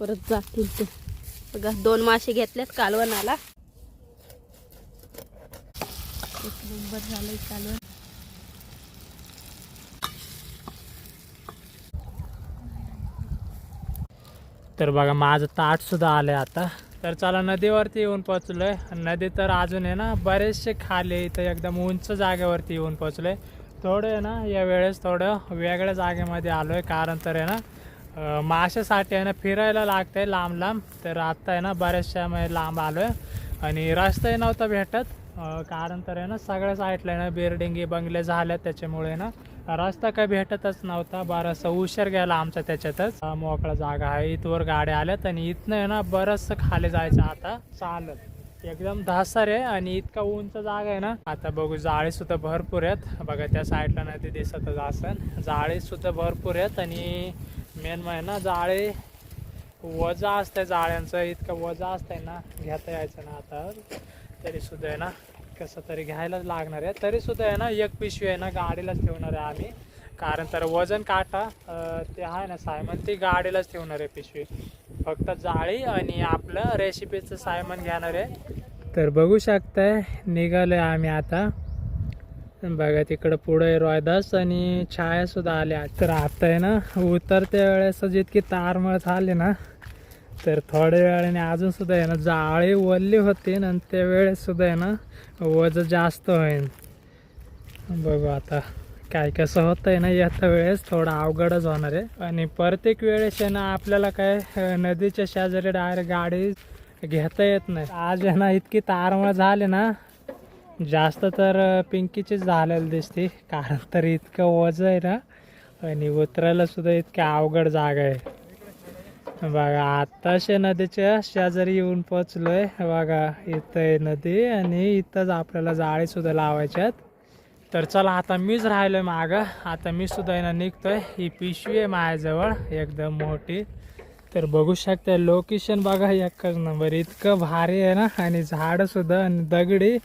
परत जातील ते. बघा दोन मासे घेतल्यात कालवणाला एक नंबर झालंय कालवण. तर बघा माझं ताट सुद्धा आलंय आता. तर चला नदीवरती येऊन पोचलोय नदी तर अजून आहे ना बरेचसे खाले इथं एकदम उंच जागेवरती येऊन पोचलोय थोडं आहे ना या वेळेस थोडं वेगळ्या जागेमध्ये आलोय. कारण तर आहे ना माशासाठी आहे ना फिरायला लागतंय लांब लांब. तर आत्ता आहे ना बऱ्याचशा म्हणजे लांब आलोय. आणि रस्ताही नव्हता भेटत. कारण तर आहे ना सगळ्या साईडला आहे ना बिल्डिंगी बंगले झाल्यात. त्याच्यामुळे ना रस्ता काही भेटतच नव्हता. बराचसा उशीर गेला आमचा त्याच्यातच. मोकळा जागा आहे. इथवर गाड्या आल्यात आणि इथनं आहे ना बरंचसं खाली जायचं आता चालत. एकदम धासर आहे आणि इतका उंच जागा आहे ना. आता बघू जाळी सुद्धा भरपूर आहेत. बघा त्या साईडला नदी दिसतच असं जाळी सुद्धा भरपूर आहेत आणि मेन म्हणजे ना जाळे वजा असतंय जाळ्यांचं इतकं वजा असतंय ना घेता यायचं ना आता. तरी सुद्धा आहे ना कसं तरी घ्यायलाच लागणार आहे. तरी सुद्धा आहे ना एक पिशवी आहे ना गाडीलाच ठेवणार आहे आम्ही. कारण तर वजन काटा ते आहे ना सायमन ती गाडीलाच ठेवणार आहे पिशवी. फक्त जाळी आणि आपलं रेसिपीचं सायमन घेणार आहे. तर बघू शकताय निघालोय आम्ही आता. बघा तिकडं पुढे रॉयदास आणि छाया सुद्धा आल्या. तर आता आहे ना उतरत्या वेळेस जितकी तारमळ झाली ना तर थोड्या वेळाने अजून सुद्धा आहे ना जाळी वल्ली होती आणि त्या वेळेस सुद्धा आहे ना वजन जास्त होईल बघू आता काय कसं होतं आहे ना येत्या वेळेस थोडं अवघडच होणार आहे. आणि प्रत्येक वेळेस आहे ना आपल्याला काय नदीच्या शेजारी डायरेक्ट गाडी घेता येत नाही. आज आहे ना इतकी तारमळ झाली ना जास्त तर पिंकीचीच झालेलं दिसते कारण तर इतकं वज आहे ना आणि उतरायला सुद्धा इतकी अवघड जागा आहे. बघा आत्ताशे नदीच्या शेजारी येऊन पोचलोय बघा इथं आहे नदी आणि इथंच आपल्याला जाळी सुद्धा लावायच्यात तर चला आता मीच राहिलोय मागं. आता मी सुद्धा आहे ना निघतोय. ही पिशवी आहे माझ्याजवळ एकदम मोठी. तर बघू शकता लोकेशन बघा एकच नंबर इतकं भारी आहे ना आणि झाडं सुद्धा आणि दगडी.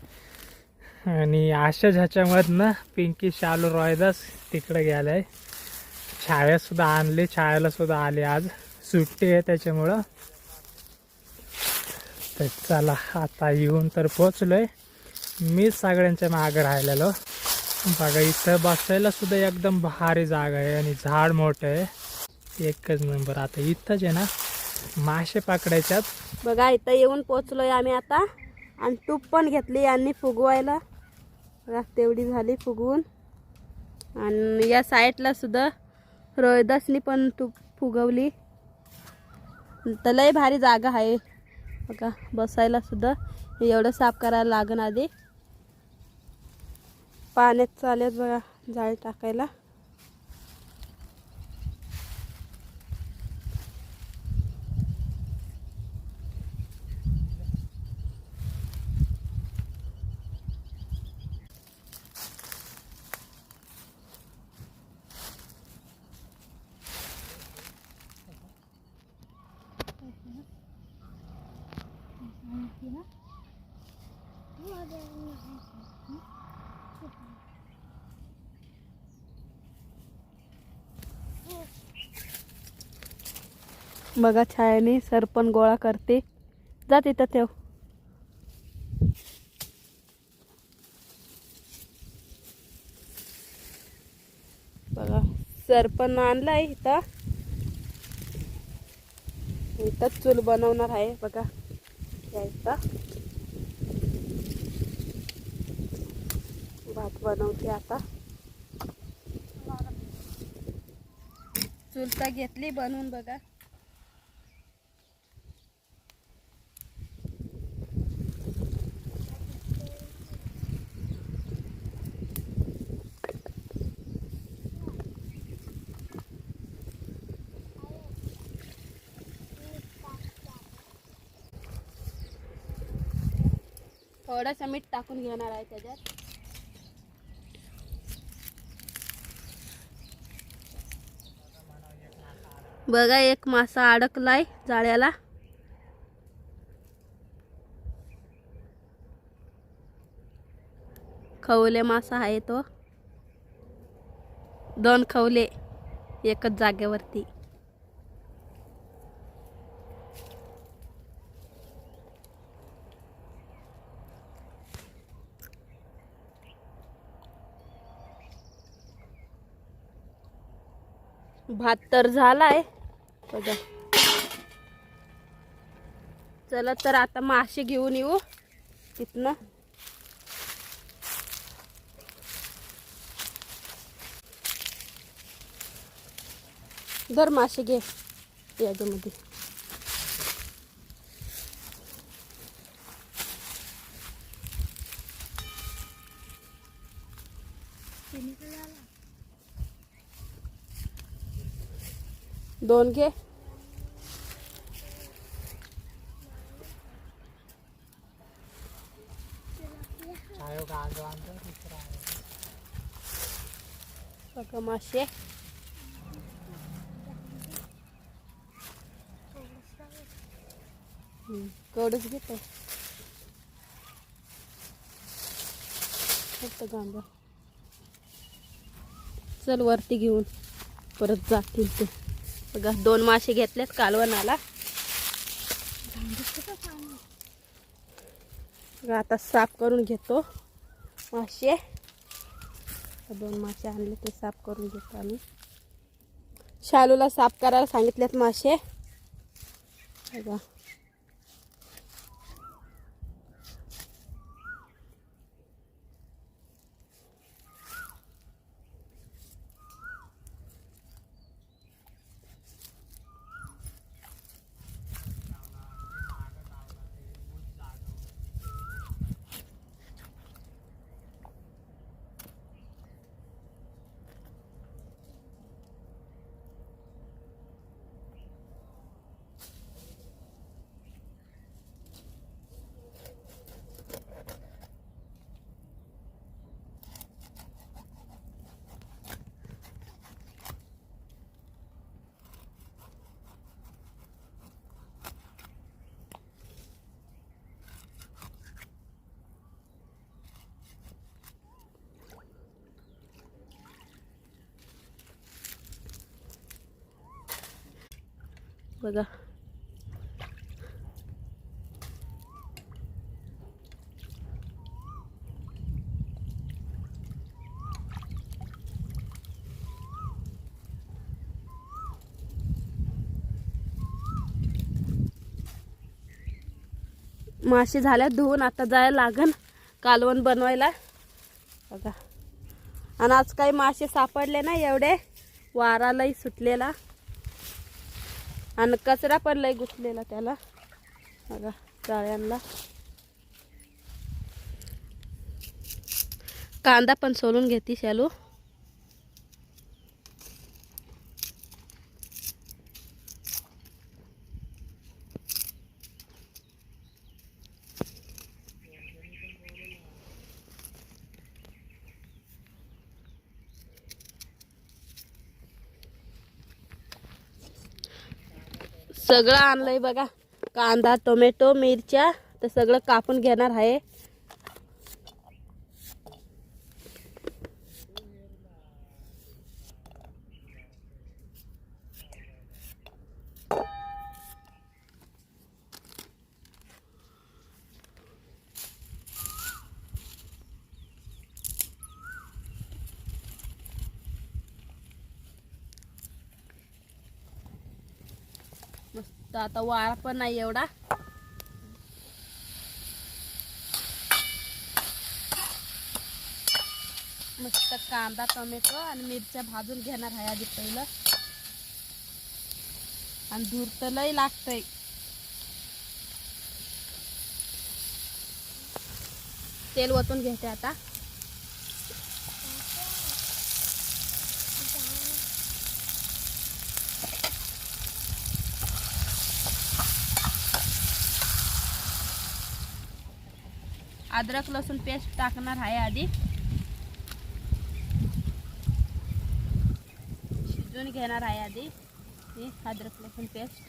आणि अशाच ह्याच्यामधनं पिंकी शालू रॉयदास तिकडे गेलं आहे छायासुद्धा आणली छायालासुद्धा आली आज. सुट्टी आहे त्याच्यामुळं. तर चला आता येऊन तर पोचलो आहे मी सगळ्यांच्या मागं राहिलेलो. बघा इथं बसायला सुद्धा एकदम भारी जागा आहे आणि झाड मोठं आहे. एकच नंबर आता इथंच आहे ना मासे पकडायच्यात. बघा इथं येऊन पोचलोय आम्ही आता. आणि तूप पण घेतली यांनी फुगवायला. बघा तेवढी झाली फुगवून आणि या साईडला सुद्धा रोहिदासनी पण तूप फुगवली. तर लय भारी जागा आहे. बघा बसायला सुद्धा एवढं साफ करायला लागण आधी. पाण्यात चालेल बघा जाळी टाकायला. बघा छायाने सरपण गोळा करते. जा तिथं ठेव. बघा सरपण आणलाय इथं. इथं चूल बनवणार आहे बघा. इथं. भात बनवते आता. चुलता घेतली बनवून बघा. थोडंसं मीठ टाकून घेणार आहे त्याच्यात. बघा एक मासा अडकलाय जाळ्याला. खवले मासा आहे तो. दोन खवले एकच जागेवरती. भात तर झालाय. बघा. चला आता मासे घेऊन येऊ तिथनं. दर मासे घे. याच्यामध्ये दोन घे. बघा मासे हम्म, घेतो फक्त गांजा चल वरती घेऊन परत जातील ते बघा दोन मासे घेतलेत कालवणाला बघा आता साफ करून घेतो मासे. दोन मासे आणले ते साफ करून घेतो आम्ही. शालूला साफ करायला सांगितलेत मासे. बघा. बघा. मासे झाल्या धुवून आता जायला लागन कालवण बनवायला. बघा. आणि आज काही मासे सापडले ना एवढे. वारालाही सुटलेला. आणि कचरा पण लय त्याला. बघा जाळ्यांना. कांदा पण सोलून घेते शालू सगळं आणलंय बघा. कांदा टोमॅटो मिरच्या तर सगळं कापून घेणार आहे. तर आता वारा पण नाही एवढा. मस्त कांदा टोमॅटो आणि मिरच्या भाजून घेणार आहे आधी पहिलं. आणि धूर तर लय लागतंय. तेल ओतून घेते आता. अद्रक लसूण पेस्ट टाकणार आहे आधी. शिजून घेणार आहे आधी अद्रक लसूण पेस्ट.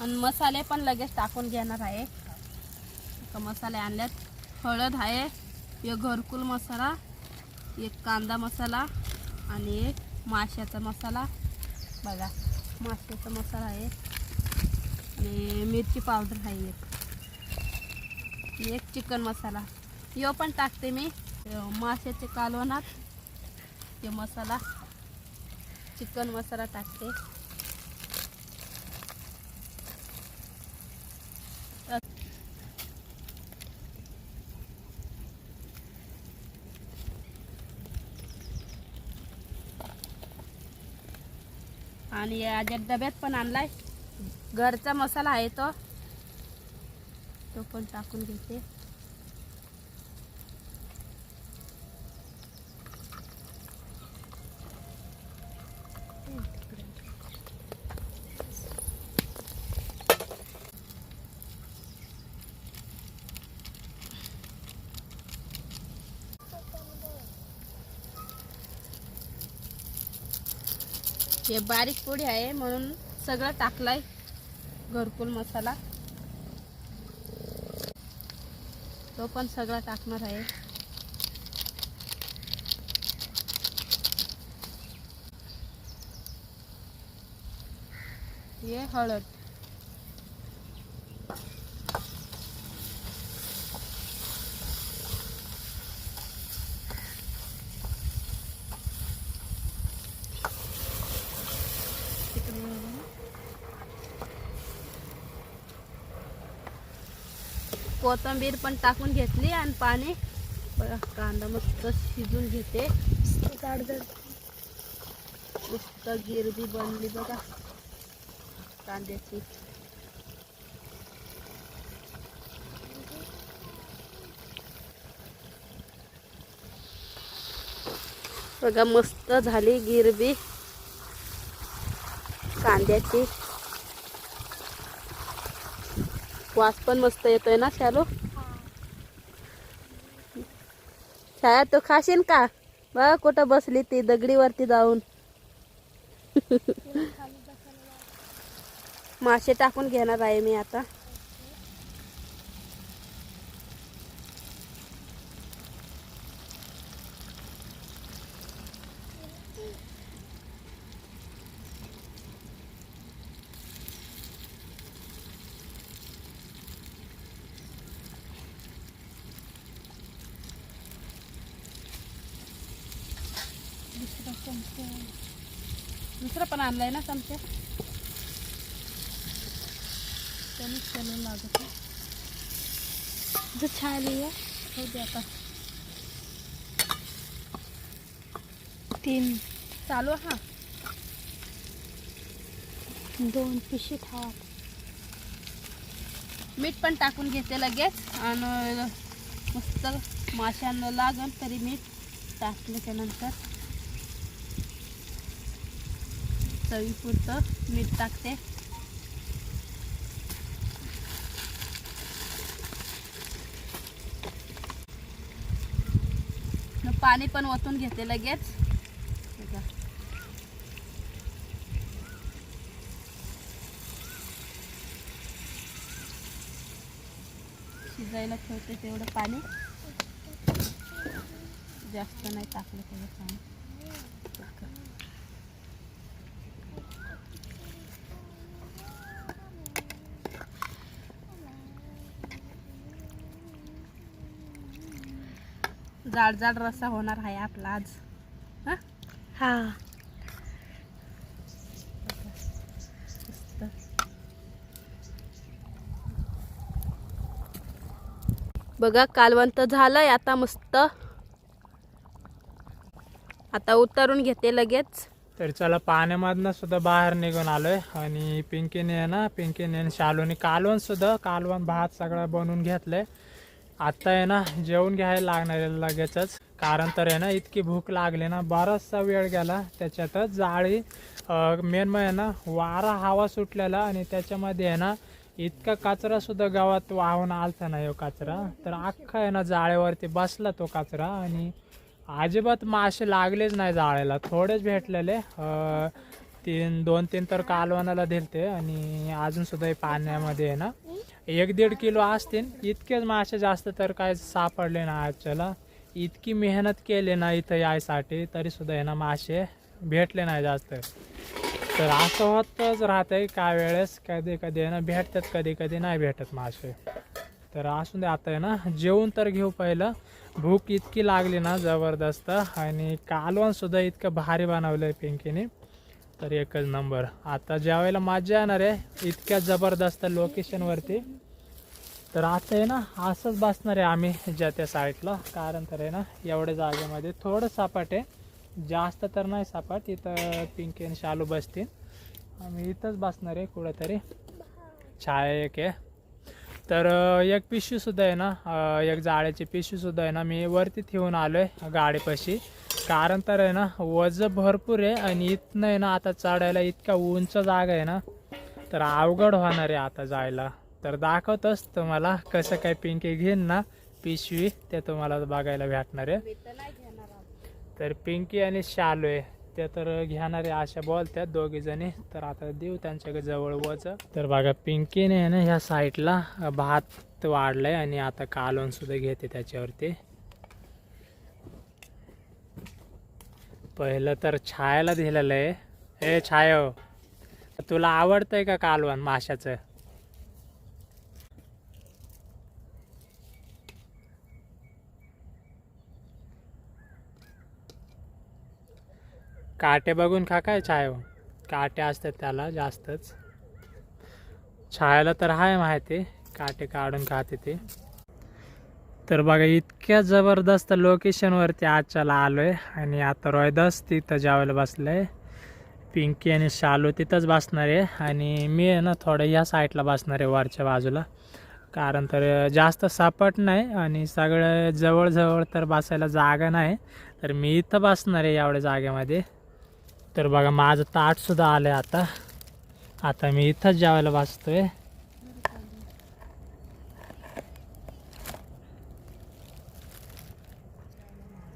आणि मसाले पण लगेच टाकून घेणार आहे. का मसाले आणल्यात. हळद आहे एक घरकुल मसाला एक कांदा मसाला आणि एक माश्याचा मसाला. बघा माश्याचा मसाला आहे. आणि मिरची पावडर आहे एक. एक चिकन मसाला. यो पण टाकते मी. माश्याचे कालवणात ते मसाला. चिकन मसाला टाकते. आणि याच्या डब्यात पण आणलाय. घरचा मसाला आहे तो. तो पण टाकून घेते. हे बारीक पोळी आहे म्हणून सगळं टाकलाय घरकुल मसाला. तो पण सगळा टाकणार आहे. हे हळद. कोथिंबीर पण टाकून घेतली आणि पाणी. बघा कांदा मस्त शिजून घेते. मस्त गिरवी बनली बघा. कांद्याची. बघा मस्त झाली गिरवी. कांद्याची. वास पण मस्त येतोय ना शालू? छाया तू खाशील का? बघ कुठं बसली ती दगडीवरती जाऊन. मासे टाकून घेणार आहे मी आता. दुसरं पण आणलंय ना चमचे? त्यानेच त्याला लागत जो छान आहे हो. दे आता. तीन. चालू हा. दोन पिशी ठेवा मीठ पण टाकून घेते लगेच. आणि मस्त माशांना लागन तरी मीठ टाकल्याच्या नंतर चवीपुरतं मीठ टाकते. पाणी पण ओतून घेते लगेच. शिजायला ठेवते तेवढं पाणी. जास्त नाही टाकलं तेवढं पाणी. जाड जाड रस्सा होणार आहे आपला आज. हा? हा. बघा कालवंत झालंय आता मस्त. आता उतरून घेते लगेच. तर चला पाण्यामधनं सुद्धा बाहेर निघून आलोय. आणि पिंकीने ना पिंकीने आणि शालूने कालवण सुद्धा कालवण भात सगळं बनवून घेतलंय. आत्ता आहे ना जेवण घ्यायला लागणार आहे लगेचच. कारण तर आहे ना इतकी भूक लागली ना बराचसा वेळ गेला. त्याच्यातच जाळी मेन मग म्हणजे आहे ना वारा हवा सुटलेला आणि त्याच्यामध्ये आहे ना इतका कचरासुद्धा गावात वाहून आलता ना हो कचरा. तर अख्खा आहे ना जाळेवरती बसला तो कचरा आणि अजिबात मासे लागलेच नाही जाळ्याला. थोडेच भेटलेले तीन दोन तीन तर कालवणाला दिलते आणि अजूनसुद्धा पाण्यामध्ये आहे ना एक दीड किलो असतील इतकेच मासे जास्त तर काय सापडले ना आजच्याला. इतकी मेहनत केली ना इथं यायसाठी तरी सुद्धा आहे ना मासे भेटले नाही जास्त. तर असं होतच राहतंय काय वेळेस कधी कधी आहे ना भेटतात कधी कधी नाही भेटत मासे. तर असून दे आता आहे ना जेवून तर घेऊ पहिलं. भूक इतकी लागली ना जबरदस्त आणि कालवण सुद्धा इतकं भारी बनवलं आहे पिंकीने. तर एकच नंबर. आता जेवायला मजा येणार आहे इतक्या जबरदस्त लोकेशनवरती तर आता आहे ना असंच बसणार आहे आम्ही ज्या त्या साईडला कारण तर आहे ना एवढ्या जागेमध्ये थोडं सापाट आहे. जास्त तर नाही सापाट इथं पिंकी आणि शालू बसतील. आम्ही इथंच बसणार आहे कुठंतरी. छाया एक आहे. तर एक पिशवीसुद्धा आहे ना एक जाळ्याची पिशवीसुद्धा आहे ना मी वरती ठेवून आलो आहे गाडीपाशी. कारण तर आहे ना वज भरपूर आहे आणि इथनं आहे ना आता चढायला इतका उंच जागा आहे ना तर अवघड होणार आहे आता जायला. तर दाखवतच तुम्हाला कसं काय पिंकी घेईन ना पिशवी ते तुम्हाला बघायला भेटणार आहे. तर तर पिंकी आणि शालू आहे. ते तर घेणारे अशा बोलतात दोघीजणी तर आता देऊ त्यांच्या जवळ वच तर बघा पिंकीने आहे ना ह्या साईडला भात वाढलाय आणि आता कालवण सुद्धा घेते त्याच्यावरती. पहिलं तर छायाला दिलेलं आहे. हे छाय हो. तुला आवडतंय का कालवण माशाचं? काटे बघून खा काय छाय हो. काटे असतात त्याला जास्तच. छायाला तर आहे माहिती काटे काढून खाते ते. तर बघा इतक्या जबरदस्त लोकेशनवरती आजच्याला आलो आहे आणि आता रोयदास तिथं जेवायला बसलं आहे पिंकी आणि शालू तिथंच बसणार आहे आणि मी आहे ना थोडं या साईडला बसणार आहे वरच्या बाजूला. कारण तर जास्त सापट नाही आणि सगळं जवळजवळ तर बसायला जागा नाही. तर मी इथं बसणार आहे एवढ्या जागेमध्ये. तर बघा माझं ताटसुद्धा आलं आहे आता. आता मी इथंच जेवायला बसतोय.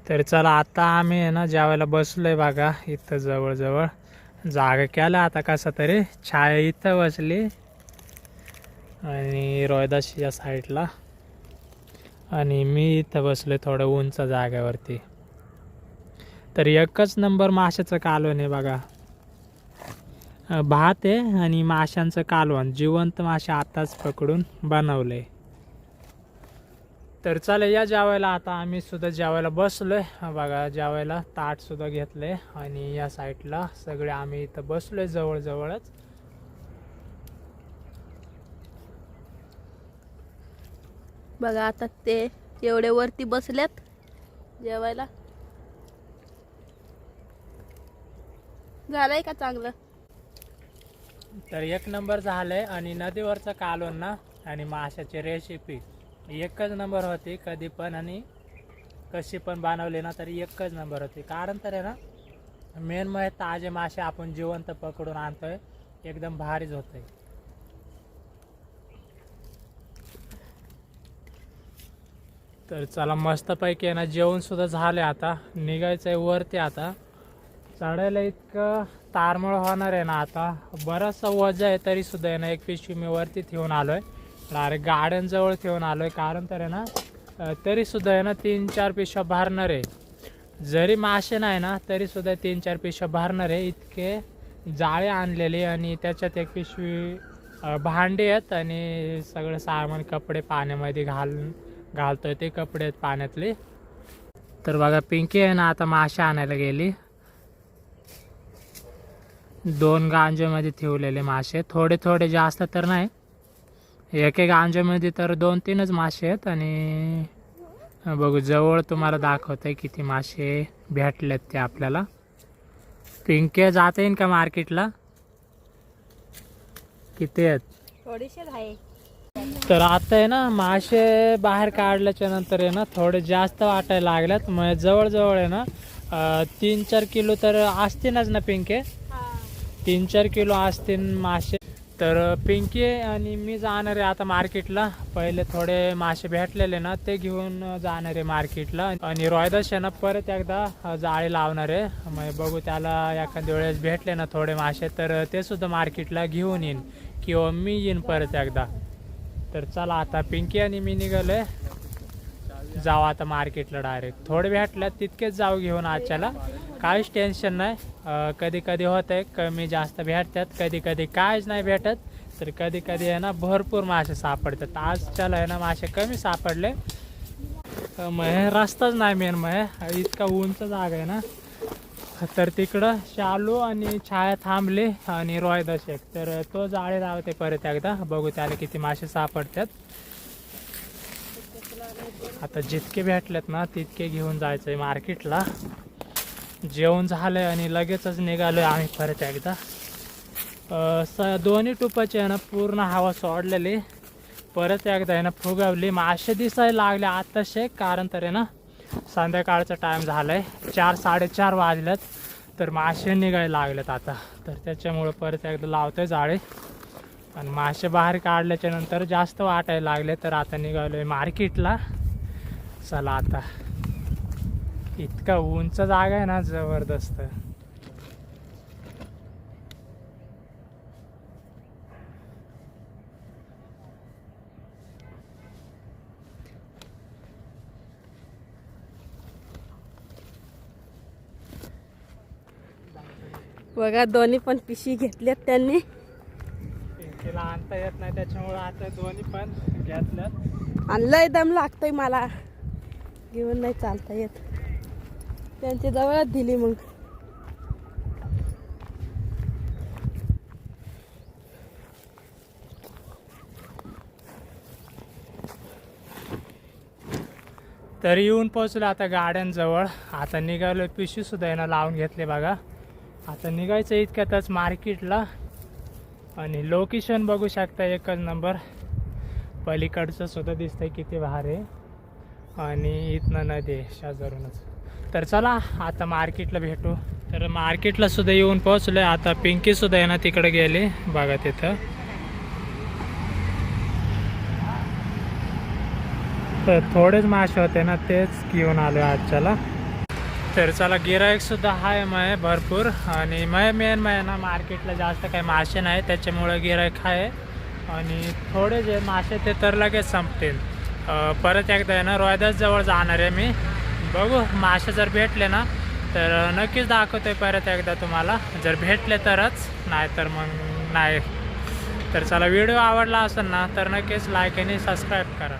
तर चला आता आम्ही आहे ना जेवायला बसलोय बघा इथं जवळजवळ. जागा केला आता कसं तरी. छाया इथं बसली. आणि रोयदाशीच्या साईडला आणि मी इथं बसलोय थोडं उंच जागेवरती. तर एकच नंबर माशाचं कालवण आहे बघा. भात आहे आणि माशांचं कालवण. जिवंत मासे आताच पकडून बनवलंय तर चला या जेवायला आता आम्ही सुद्धा जेवायला बसलोय. बघा जेवायला ताट सुद्धा घेतलंय आणि या साईडला सगळे आम्ही इथं बसलोय जवळजवळच. बघा आता ते एवढे वरती बसल्यात जेवायला. झालंय का चांगलं? तर एक नंबर झालंय आणि नदीवरचं कालवण ना आणि माशाची रेसिपी एकच नंबर होती कधी पण आणि कशी पण बनवली ना तरी एकच नंबर होती. कारण तर आहे ना मेन म्हणजे ताजे मासे आपण जिवंत पकडून आणतोय एकदम भारीच होतंय. तर चला मस्तपैकी आहे ना जेवण सुद्धा झाले आता. निघायचं आहे वरती आता. चढायला इतकं तारमळ होणार आहे ना आता. बराचसा वजा आहे तरी सुद्धा आहे ना एक पिशवी मी वरती ठेवून आलोय. डायरेक्ट गार्डनजवळ ठेवून आलोय कारण तर आहे ना तरीसुद्धा तरी सुद्धा आहे ना तीन चार पिशव्या भरणार आहे. जरी मासे नाही ना तरी सुद्धा तीन चार पिशव्या भरणार आहे. इतके जाळे आणलेले आणि त्याच्यात एक पिशवी भांडे भांडी आहेत आणि सगळं सामान कपडे पाण्यामध्ये घाल घालतोय ते कपडे आहेत पाण्यातले. तर बघा पिंकी आहे ना आता मासे आणायला गेली. दोन गांजेमध्ये ठेवलेले मासे थोडे थोडे जास्त तर नाही. एक एक गांजेमध्ये तर दोन तीनच मासे आहेत आणि बघू जवळ तुम्हाला दाखवतंय किती मासे भेटलेत ते आपल्याला. पिंके जाता येईन का मार्केटला? किती आहेत? आहे. तर आता आहे ना मासे बाहेर काढल्याच्या नंतर आहे ना थोडे जास्त वाटायला लागल्यात. मग जवळजवळ आहे ना अं, तीन चार किलो तर असतीलच ना पिंके. तीन चार किलो असतील मासे. तर पिंकी आणि मी जाणार आहे आता मार्केटला. पहिले थोडे मासे भेटलेले ना ते घेऊन जाणार आहे मार्केटला. आणि रोयदास आहे ना परत एकदा जाळी लावणार आहे. मग बघू त्याला एखाद्या वेळेस भेटले ना थोडे मासे तर ते सुद्धा मार्केटला घेऊन येईन. किंवा मी येईन परत एकदा. तर चला आता पिंकी आणि मी निघालोय. जाऊ आता मार्केटला डायरेक्ट थोडे भेटलं तितकेच जाऊ घेऊन आजच्याला काहीच टेन्शन नाही. कधी कधी होत आहे कमी जास्त भेटतात. कधी कधी काहीच नाही भेटत. तर कधी कधी आहे ना भरपूर मासे सापडतात. आजच्याला आहे ना मासे कमी सापडले. अं, मग रस्ताच नाही मेन मग इतका उंच जागा आहे ना. तर तिकडं शालू आणि छाया थांबले आणि रॉय दशेक. तर तो जाळे लावते परत एकदा. बघू त्याला किती मासे सापडतात. आता जितके भेटलेत ना तितके घेऊन जायचं आहे मार्केटला. जेवण झालंय आणि लगेचच निघालोय आम्ही परत एकदा. स दोन्ही टुपाची आहे ना पूर्ण हवा सोडलेली. परत एकदा आहे ना फुगवली. मासे दिसायला लागले आत्ताशे कारण तर आहे ना संध्याकाळचा टाईम झालाय. चार साडेचार वाजल्यात तर मासे निघायला लागलेत आता. तर त्याच्यामुळं परत एकदा लावतोय जाळे. आणि मासे बाहेर काढल्याच्या नंतर जास्त वाटायला लागले तर आता निघालोय मार्केटला. चला आता. इतका उंच जागा आहे ना जबरदस्त. बघा दोन्ही पण पिशी घेतल्यात त्यांनी. तिला आणता येत नाही त्याच्यामुळं आता दोन्ही पण घेतल्यात. आणि लय दम लागतोय मला. घेऊन नाही चालता येत. त्यांच्या जवळच दिली मग. तरी येऊन पोहोचलो आता गाड्यांजवळ. आता निघालो पिशवी सुद्धा लावून घेतले बघा. आता निघायचं इतक्यातच मार्केटला. आणि लोकेशन बघू शकता एकच नंबर पलीकडचं सुद्धा दिसतंय किती भारी. आहे आणि इथनं नदी आहे शेजारूनच. तर चला आता मार्केटला भेटू. तर मार्केटला सुद्धा येऊन पोहोचलोय. आता पिंकी सुद्धा आहे ना तिकडे गेली. बघा तिथं. तर थोडेच मासे होते ना तेच घेऊन आलो आजच्याला. तर चला गिराईक सुद्धा आहे मग भरपूर. आणि मय मेन मय ना मार्केटला जास्त काही मासे नाही. त्याच्यामुळं गिरायक आहे आणि थोडे जे मासे ते तर लगेच संपतील. परत एकदा आहे ना रोयदास जवळ जाणार आहे मी. बघू मासे जर भेटले ना तर नक्कीच दाखवतोय परत एकदा तुम्हाला. जर भेटले तरच नाही तर मग नाही. तर चला व्हिडिओ आवडला असेल ना तर नक्कीच लाईक आणि सबस्क्राईब करा.